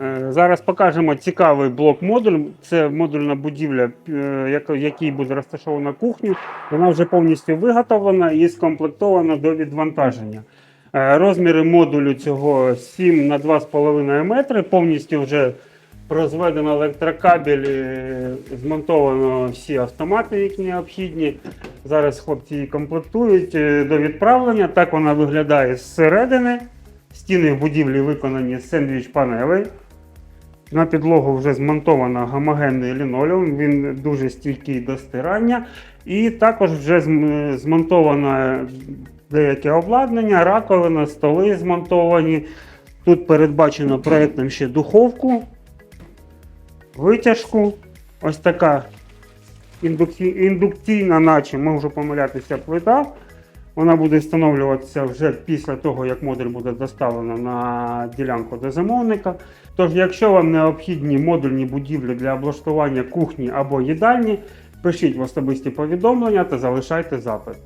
Е, Зараз покажемо цікавий блок-модуль. Це модульна будівля, е, якій буде розташована кухня. Вона вже повністю виготовлена і скомплектована до відвантаження. Е, Розміри модулю цього 7 на 2,5 метри. Повністю вже розведено електрокабель, змонтовано всі автомати, які необхідні. Зараз хлопці її комплектують до відправлення. Так вона виглядає зсередини. Стіни в будівлі виконані з сендвіч панелей. На підлогу вже змонтовано гомогенний лінолеум, він дуже стійкий до стирання. І також вже зм- змонтовано деяке обладнання, раковина, столи змонтовані. Тут передбачено проєктом ще духовку, витяжку. Ось така індукційна, наче можу помилятися, плита. Вона буде встановлюватися вже після того, як модуль буде доставлено на ділянку до замовника. Тож, якщо вам необхідні модульні будівлі для облаштування кухні або їдальні, пишіть в особисті повідомлення та залишайте запит.